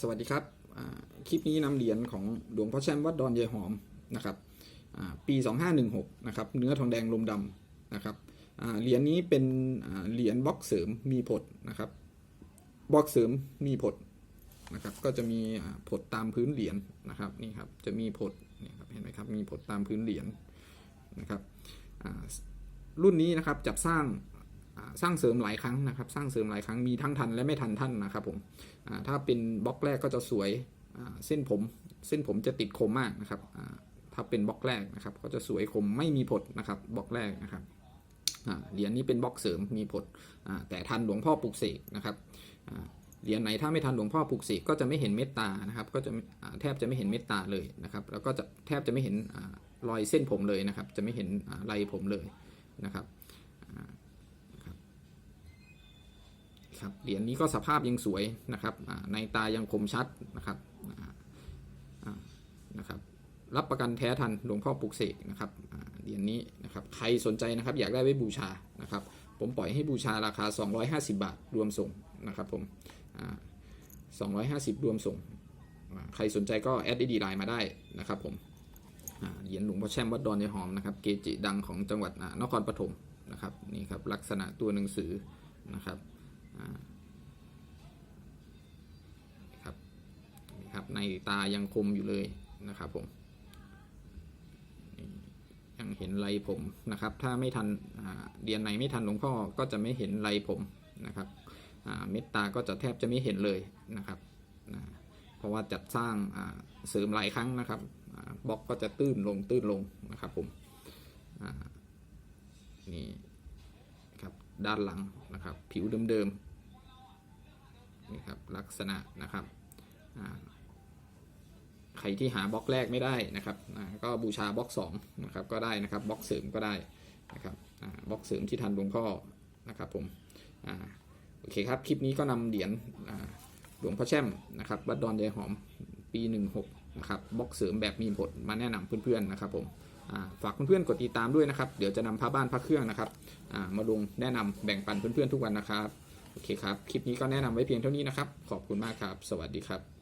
สวัสดีครับ คลิปนี้นำเหรียญของหลวงพ่อแช่มวัดดอนยายหอมนะครับอ่าปี 2516นะครับเนื้อทองแดงลมดำนะครับเหรียญนี้เป็นเหรียญบล็อกเสริมมีผดนะครับบล็อกเสริมมีผดนะครับก็จะมีผดตามพื้นเหรียญนะครับนี่ครับจะมีผดนี่ครับเห็นไหมครับมีผดตามพื้นเหรียญนะครับรุ่นนี้นะครับจับสร้าง สร้างเสริมหลายครั้งนะครับ สร้างเสริมหลายครั้งมีทั้งทันและไม่ทันท่านนะครับผมถ้าเป็นบล็อกแรกก็จะสวยเส้นผม เส้นผมจะติดคมมากนะครับถ้าเป็นบล็อกแรกนะครับ ก็จะสวยคมไม่มีผดนะครับบล็อกแรกนะครับเหรียญนี้เป็นบล็อกเสริมมีผดแต่ทันหลวงพ่อปลุกเสกนะครับเหรียญไหนถ้าไม่ทันหลวงพ่อปลุกเสกก็จะไม่เห็นเม็ดตานะครับ ก็จะแทบจะไม่เห็นเม็ดตาเลยนะครับ แล้วก็จะแทบจะไม่เห็นรอยเส้นผมเลยนะครับ จะไม่เห็นลายผมเลยนะครับ ครับเหรียญนี้ก็สภาพยังสวยนะครับในตายังคมชัดนะครับนะครับรับประกันแท้ทันหลวงพ่อปลุกเสกนะครับเหรียญนี้นะครับใครสนใจนะครับอยากได้ไว้บูชานะครับ ผมปล่อยให้บูชาราคา 250 บาทรวมส่งนะครับผมอ่า250 รวมส่ง ใครสนใจก็แอดดีไลน์มาได้นะครับผมเหรียญหลวงพ่อแช่มวัดดอนยายหอมนะครับเกจิดังของจังหวัดนครปฐมนะครับนี่ครับลักษณะตัวหนังสือนะครับนี่ครับ ในตายังคมอยู่เลยนะครับผมยังเห็นไรผมนะครับ ถ้าไม่ทันเรียนไหนไม่ทันหลวงพ่อก็จะไม่เห็นไรผมนะครับเม็ดตาก็จะแทบจะไม่เห็นเลยนะครับเพราะว่าจัดสร้างเสริมหลายครั้งนะครับบล็อกก็จะตื้นลงตื้นลงนะครับผมนี่ครับด้านหลังนะครับ ผิวเดิมๆนี่ครับลักษณะนะครับ ใครที่หาบล็อกแรกไม่ได้นะครับก็บูชาบล็อกสองนะครับก็ได้นะครับบล็อกเสริมก็ได้นะครับบล็อกเสริมที่ทันหลวงพ่อนะครับผมอโอเคครับคลิปนี้ก็นำเหรียญหลวงพ่อแช่มนะครับวัดดอนยายหอมปี 16นะครับบล็อกเสริมแบบมีผลมาแนะนำเพื่อนๆนะครับผมฝากเพื่อนๆกดติดตามด้วยนะครับเดี๋ยวจะนำผ้าบ้านผ้าเครื่องนะครับมาลงแนะนำแบ่งปันเพื่อนๆทุกวันนะครับโอเคครับคลิปนี้ก็แนะนำไว้เพียงเท่านี้นะครับขอบคุณมากครับ สวัสดีครับ